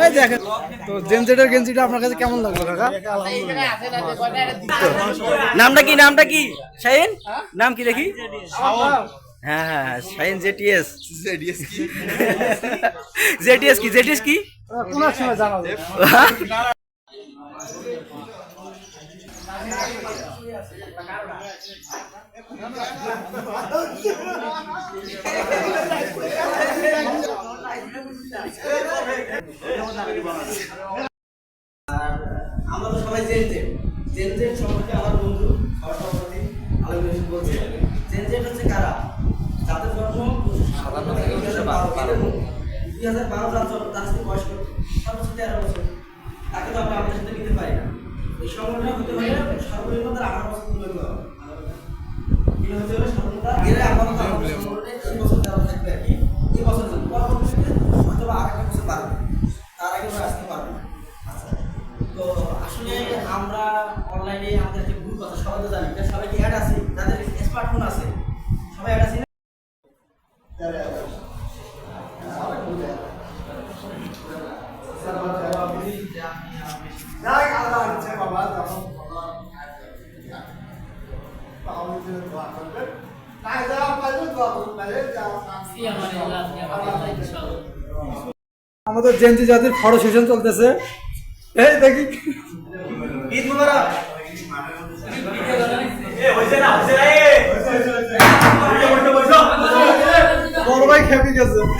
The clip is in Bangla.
এই দেখেন তো জেনজেটের গেঞ্জিটা আপনার কাছে কেমন লাগল কাকা নামটা কি নামটা কি শাহিন নাম কি দেখি হ্যাঁ হ্যাঁ হ্যাঁ, শাহিন জেটিএস জেটিএস কি জেটিএস কি কোন সময় জানাব আমরা সবাই জেনজেট জেনজেট সম্পর্কে আমার বন্ধু সবার সভাপতি আলম বলছে জেনজেট হচ্ছে কারা? যাদের জন্ম দুই হাজার বারো দুই হাজার বারো। সাল জন্ম তার সাথে বয়স সর্বোচ্চ তেরো বছর। তাকে তো আমরা আমাদের সাথে নিতে পারি না। এই সময়টা হতে হলে সর্বনিম্ন তার আঠারো বছর পূর্ণ হতে হবে এটা হতে হলে এর আপাতত সংগঠনে এই বছর দেওয়া থাকবে আর কি। এই বছর পরবর্তীতে হয়তো আরেকটা বছর পারবে তার আগে আসতে পারব না আচ্ছা তো আসলে আমরা অনলাইনে আমাদের যে গ্রুপ আছে সবাই তো জানি সবাই কি অ্যাড আছে? যাদের স্মার্টফোন আছে সবাই অ্যাড আছে? আমাদের জেনজি জাতির ফটো সেশন চলতেছে। এই দেখি। ঈদ মুবারক। Şaka yapıyorsun.